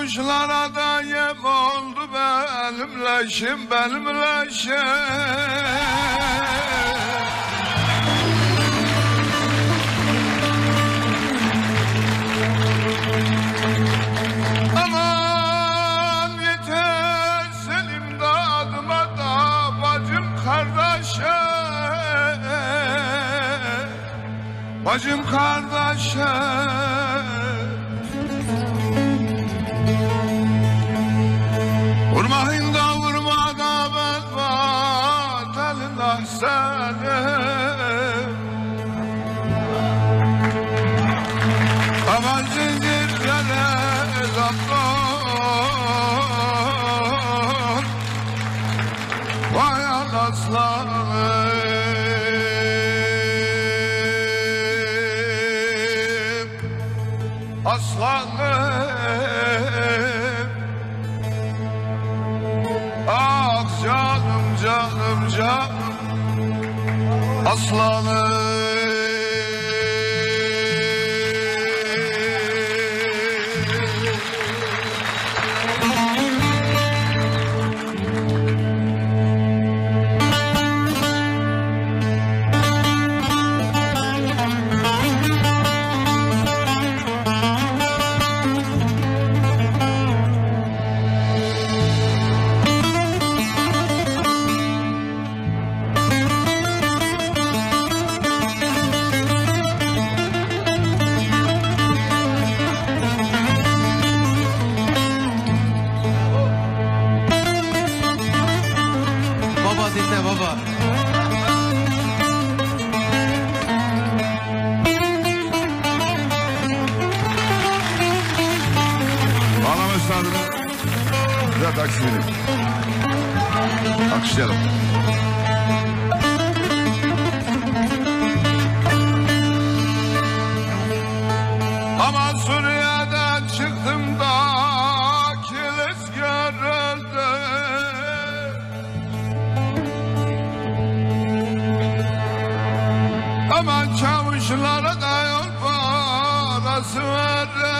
kuşlara da yem oldu benim leşim benim leşim da bacım kardeşim aslanım Aslanım. Ah canım canım canım. Aslanım dinle baba. Ağlama üstadını. Güzel taksimini Alkışlayalım çavuşlara da yol parası verildi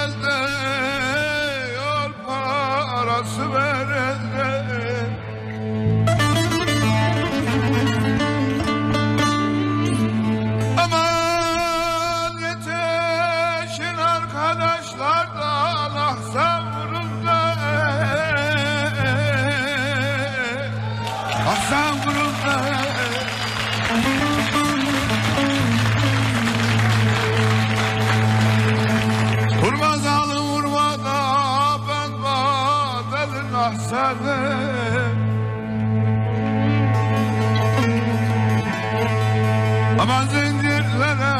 Aman zincirlere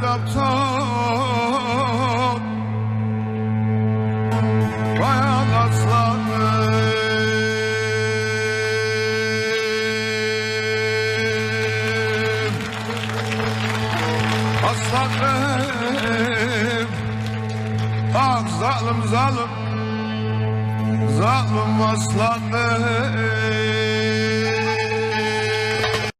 zaptım Bayan aslanım. Aslanım Ah zalim zalim Zalim aslanım